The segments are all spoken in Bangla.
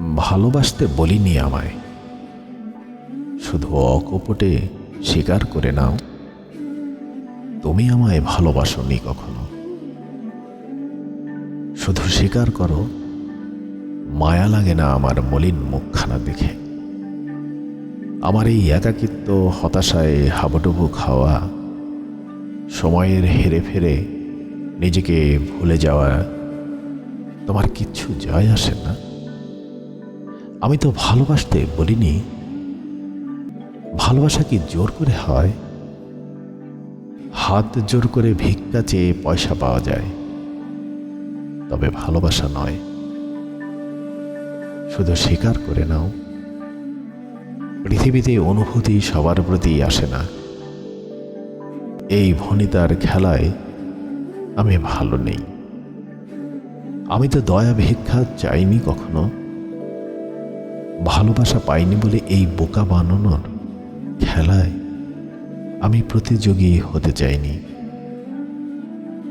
ভালোবাসতে বলিনি আমায়। শুধু অকপটে স্বীকার করে নাও, তুমি আমায় ভালোবাসনি কখনো। শুধু স্বীকার করো, মায়া লাগে না আমার মলিন মুখখানা দেখে। আমার এই একাকিত্ব, হতাশায় হাবুডুবু খাওয়া, সময়ের হেরে ফেরে নিজেকে ভুলে যাওয়া, তোমার কিচ্ছু যায় আসে না। আমি তো ভালোবাসতে বলিনি। ভালোবাসা কি জোর করে হয়? হাত জোর করে ভিক্ষা চেয়ে পয়সা পাওয়া যায়। তবে ভালোবাসা নয়। শুধু স্বীকার করে নাও। পৃথিবীতে অনুভূতি সবার প্রতি আসে না। এই ভনিতার খেলায় আমি ভালো নেই। আমি তো দয়া ভিক্ষা চাইনি কখনো। ভালোবাসা পাইনি বলে এই বোকা বানানোর খেলায় আমি প্রতিযোগী হতে চাইনি।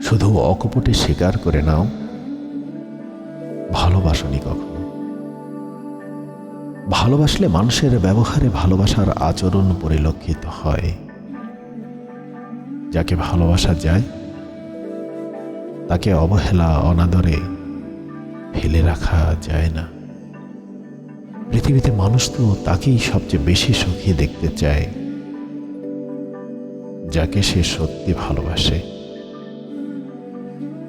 শুধু অকপটে স্বীকার করে নাও। ভালোবাসনি কখনো। ভালোবাসলে মানুষের ব্যবহারে ভালোবাসার আচরণ পরিলক্ষিত হয়। যাকে ভালোবাসা যায়, তাকে অবহেলা, অনাদরে ফেলে রাখা যায় না। পৃথিবীতে মানুষ তো তাকেই সবচেয়ে বেশি সুখী দেখতে চায়, যাকে সে সত্যি ভালোবাসে।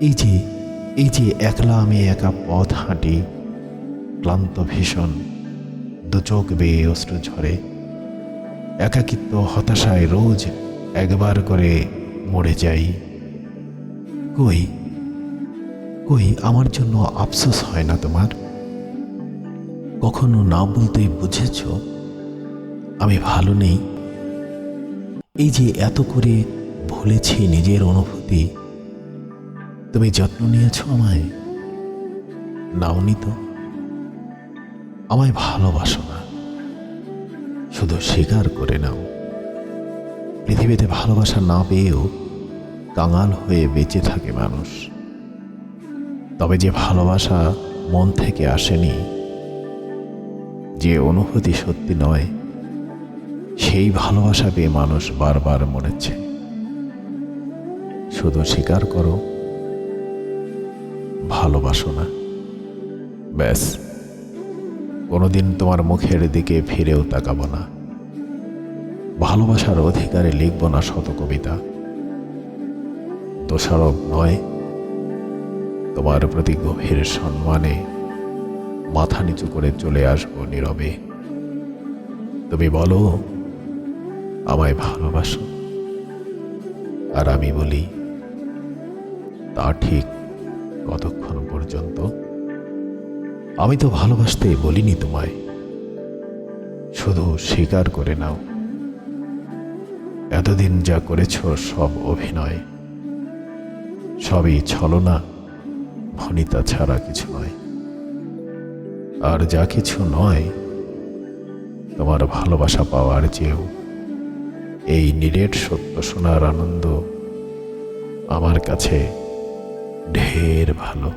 এই যে এই যে একলা আমি একা পথ হাঁটি, ক্লান্ত ভীষণ, দু চোখ বেয়ে অস্ত্র ঝরে, একাকিত্ব হতাশায় রোজ একবার করে মরে যাই। কই কই, আমার জন্য আফসোস হয় না তোমার? কখনো না বলতে বুঝেছ? আমি ভালো নেই। এই যে এত করে ভুলেছি নিজের অনুভূতি, তুমি যত্ন নিয়েছ আমায়? নাওনি তো। আমায় ভালোবাসো না। শুধু স্বীকার করে নাও। পৃথিবীতে ভালোবাসা না পেয়েও কাঙাল হয়ে বেঁচে থাকে মানুষ। তবে যে ভালোবাসা মন থেকে আসেনি যে অনুভূতি সত্যি নয়, সেই ভালোবাসা পেয়ে মানুষ বারবার মরেছে। শুধু স্বীকার করো, ভালোবাসো না। ব্যাস। কোনোদিন তোমার মুখের দিকে ফিরেও তাকাবো না। ভালোবাসার অধিকারে লিখব না শত কবিতা। দোষারোপ নয়, তোমার প্রতি গভীর সম্মানে মাথা নিচু করে চলে আসব নীরবে। তুমি বলো, আমায় ভালোবাসো। আর আমি বলি, তা ঠিক কতক্ষণ পর্যন্ত? আমি তো ভালোবাসতে বলিনি তোমায়। শুধু স্বীকার করে নাও, এতদিন যা করেছ সব অভিনয়। সবই ছলনা, ভনিতা ছাড়া কিছু নয়। আর যা কিছু নয়, তোমার ভালোবাসা পাওয়ার চেয়েও এই নিরেট সত্য শোনার আনন্দ আমার কাছে ঢের ভালো।